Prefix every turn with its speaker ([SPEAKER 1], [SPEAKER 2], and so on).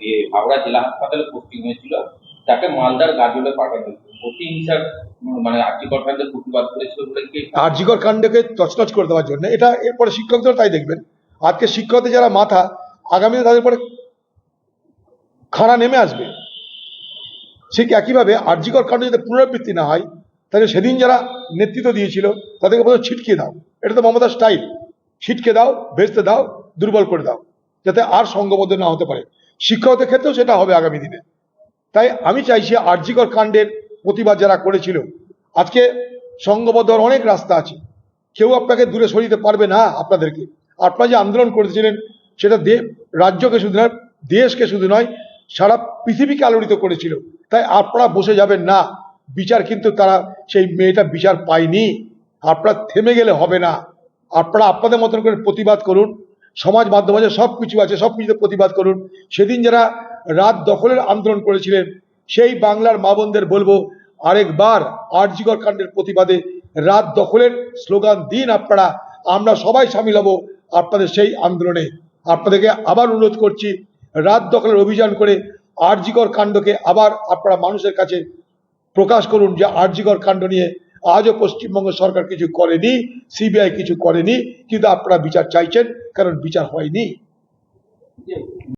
[SPEAKER 1] দিয়ে হাওড়া জেলা হাসপাতালে পোস্টিং হয়েছিল। তাকে মালদার গাজলে পাঠানো মানে অর্থায়নের প্রতিবাদ করেছিল বলে
[SPEAKER 2] কাণ্ডকে তছনছ করে দেওয়ার জন্য। এটা এরপরে শিক্ষকদের তাই দেখবেন। আজকে শিক্ষকদের যারা মাথা তাদের পরে খাড়া নেমে আসবে। ঠিক একইভাবে কাণ্ড যদি পুনরাবৃত্তি না হয়, তাহলে সেদিন যারা নেতৃত্ব দিয়েছিল, তাদেরকে প্রথমে ছিটকে দাও। এটা তো মমতার স্টাইল। ছিটকে দাও, ভেস্তে দাও, দুর্বল করে দাও। যাতে আর সঙ্গবদ্ধ না হতে পারে। শিক্ষকদের ক্ষেত্রেও সেটা হবে আগামী দিনে। তাই আমি চাইছি আরজিকর কাণ্ডের প্রতিবাদ যারা করেছিল, আজকে হওয়ার অনেক রাস্তা আছে। কেউ আপনাকে দূরে সরিয়ে দিতে পারবে না আপনাদেরকে। আপনারা যে আন্দোলন করেছিলেন, সেটা দে রাজ্যকে শুধু নয়, দেশকে শুধু নয়, সারা পৃথিবীকে আলোড়িত করেছিল। তাই আপনারা বসে যাবেন না। বিচার কিন্তু তারা, সেই মেয়েটা বিচার পায়নি। আপনারা থেমে গেলে হবে না। আপনারা আপনাদের মতন করে প্রতিবাদ করুন। সমাজ মাধ্যম আছে সব কিছু আছে সব কিছুতে প্রতিবাদ করুন। সেদিন যারা রাত দখলের আন্দোলন করেছিলেন, সেই বাংলার মা বোনদের বলব, আরেকবার আরজিকর কাণ্ডের প্রতিবাদে রাত দখলের স্লোগান দিন আপনারা, আমরা সবাই সামিল হব আপনাদের সেই আন্দোলনে। আপনাদেরকে আবার অনুরোধ করছি, রাত দখলের অভিযান করে আরজিকর কাণ্ডকে আবার আপনারা মানুষের কাছে প্রকাশ করুন যে আরজিকর কাণ্ড নিয়ে আজও পশ্চিমবঙ্গ সরকার কিছু করেনি, সিবিআই কিছু করেনি, কিন্তু আপনারা বিচার চাইছেন, কারণ বিচার হয়নি।